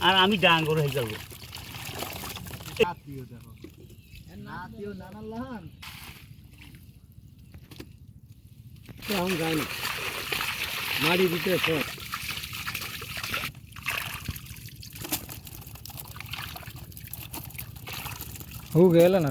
আর আমি ডাঙ্গর হয়ে যাবো নাতিও দেখো নাতিও নানার লাহান এখন যাই না মারি দিতে সব हो गेला ना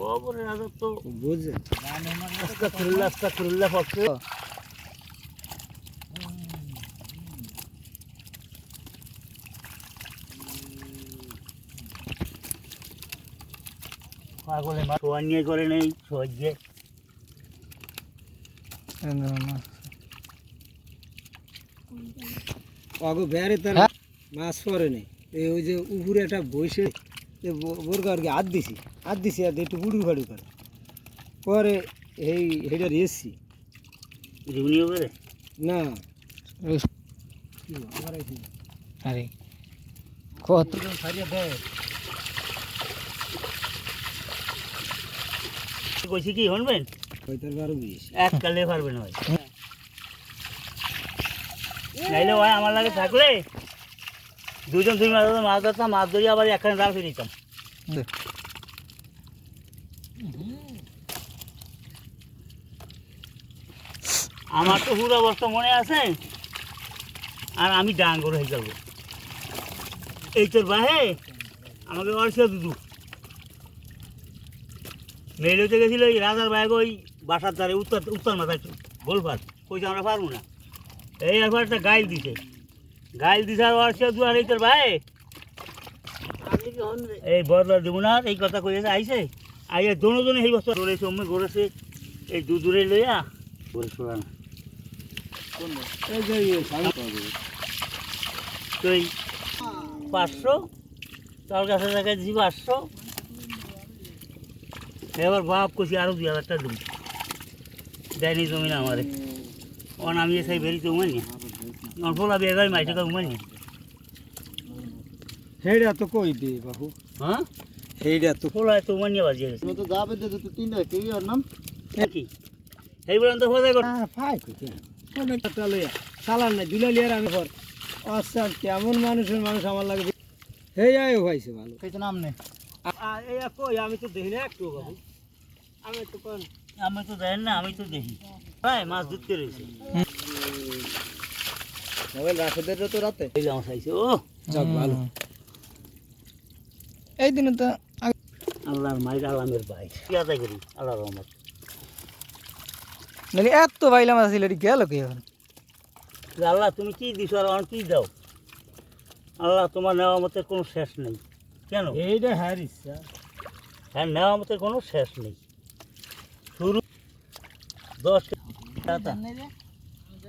চলে খবরের আদর তো বুঝে রাস্তা খুল্লা রাস্তা খুল্লা পক্ষে পাগলে মা নিয়ে করে নেই সহ্যে। অগো বেড়ে তার মাছ পরে নেই এই ওই যে উপরে একটা বসে বোরগারকে হাত দিছি হাত দিছি আর একটু বুড়ু ফাড়ু করে পরে এই হেডার এসছি না আরে কত কইছি কি শুনবেন কইতার বারো বিশ এক কালে পারবেন হয় নাইলে ভাই আমার লাগে থাকলে দুজন দুই মাছ ধরতাম, মাছ ধরতাম মাছ ধরে আবার একখানে জাল ফিরে দিতাম। আমার তো পুরো অবস্থা মনে আছে আর আমি ডাঙ্গর হয়ে যাব। এই তোর বাহে আমাকে অর্ষা দুদু। মেলতে গেছিল ওই রাজার ব্যাগ ওই বাসার ধারে উত্তর উত্তর মাথায় গোলপার কইছে আমরা পারব না। এই একবার একটা গাইল দিছে। গাইল দিছে আর অর্ষা দু আর তোর ভাই? এই বদলা দেবো না এই কথা কইছে আইছে? আইয়া দোনো সেই বস্তা ধরেছে অমনি ঘুরেছে এই দু দূরে লইয়া শোনা না এই যে সামনে তো এই পাঁচশো তার কাছে দেখা দিছি পাঁচশো। এবার বাপ কছি আরও দুই হাজার টাকা দেবো। দেয়নি জমি না আমারে। অন আমি সেই বেরিতে উমানি অল্পলা বেগাই মাই টাকা উমানি হেডা তো কই দে বাবু হ্যাঁ? হেডা তো ফোলা তো উমানি বাজিয়ে গেছে। তো যাবে তো তো তিনটা কেই আর নাম? কি? পর্যন্ত ফোজাই কর। হ্যাঁ ফাই কইতে কোনে টাকা লইয়া। চালান না দিলা লিয়ার আমি পর আচ্ছা কেমন মানুষের মানুষ আমার লাগে। হেই আয় ভাইছে ভালো। কইতে নাম নে এই কই আমি তো দেখি না একটু বাবু। আমি তো কোন। আমি তো দেখেন না আমি তো দেখি। ভাই মাছ ধরতে রয়েছে। মোবাইল রাশেদের তো রাতে। এই যে আমার খাইছে ও। যাক ভালো। এই দিন তো আল্লাহর মাইর আলামের ভাই। কি আদায় করি? আল্লাহ রহমত। নালি এত বাইলা মাছ ছিল গেল কি এখন? আল্লাহ তুমি কি দিছো আর আমার কি দাও? আল্লাহ তোমার নেওয়া মতের কোনো শেষ নেই। কেন? এইটা হারিস হ্যাঁ নেওয়া মতের কোনো শেষ নেই। শুরু দশ টাকা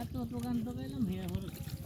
এত দোকান তো পেলাম ভিড়